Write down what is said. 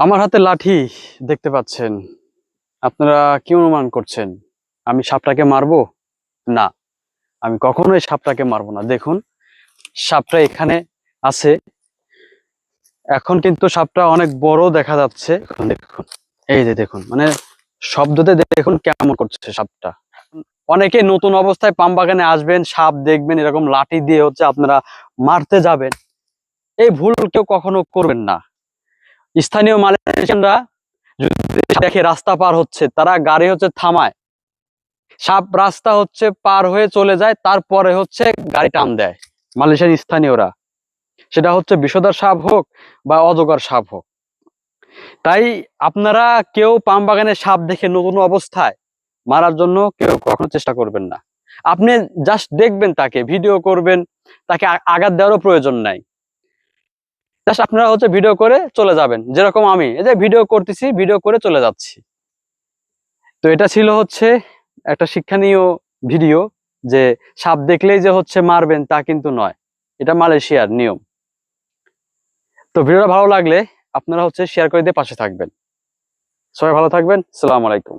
আমার হাতে লাঠি দেখতে পাচ্ছেন। আপনারা কি অনুমান করছেন? আমি সাপটাকে মারবো? না, আমি কখনোই সাপটাকে মারবো না। দেখুন, সাপটা এখানে আছে। এখন কিন্তু সাপটা অনেক বড় দেখা যাচ্ছে। দেখুন এই যে দেখুন মানে শব্দতে দেখুন কেমন করছে সাপটা। অনেকে নতুন অবস্থায় পাম বাগানে আসবেন, সাপ দেখবেন, এরকম লাঠি দিয়ে হচ্ছে আপনারা মারতে যাবেন। এই ভুল কেউ কখনো করবেন না। স্থানীয় মালয়েশিয়ানরা দেখে রাস্তা পার হচ্ছে, তারা গাড়ি হচ্ছে থামায়। সাপ রাস্তা হচ্ছে পার হয়ে চলে যায়, তারপরে হচ্ছে গাড়ি টান দেয় মালয়েশিয়ার স্থানীয়রা। সেটা হচ্ছে বিষধর সাপ হোক বা অজগর সাপ হোক। তাই আপনারা কেউ পাম বাগানে সাপ দেখে নতুন অবস্থায় মারার জন্য কেউ কখনো চেষ্টা করবেন না। আপনি জাস্ট দেখবেন তাকে ভিডিও করবেন, তাকে আঘাত দেওয়ারও প্রয়োজন নাই। জাস্ট আপনারা হচ্ছে ভিডিও করে চলে যাবেন। যেরকম আমি, এই যে ভিডিও করতেছি ভিডিও করে চলে যাচ্ছি। তো এটা ছিল হচ্ছে একটা শিক্ষণীয় ভিডিও যে সাপ দেখলেই যে হচ্ছে মারবেন তা কিন্তু নয়। এটা মালয়েশিয়ার নিয়ম। তো ভিডিওটা ভালো লাগলে আপনারা হচ্ছে শেয়ার করে দিয়ে পাশে থাকবেন। সবাই ভালো থাকবেন। সালাম আলাইকুম।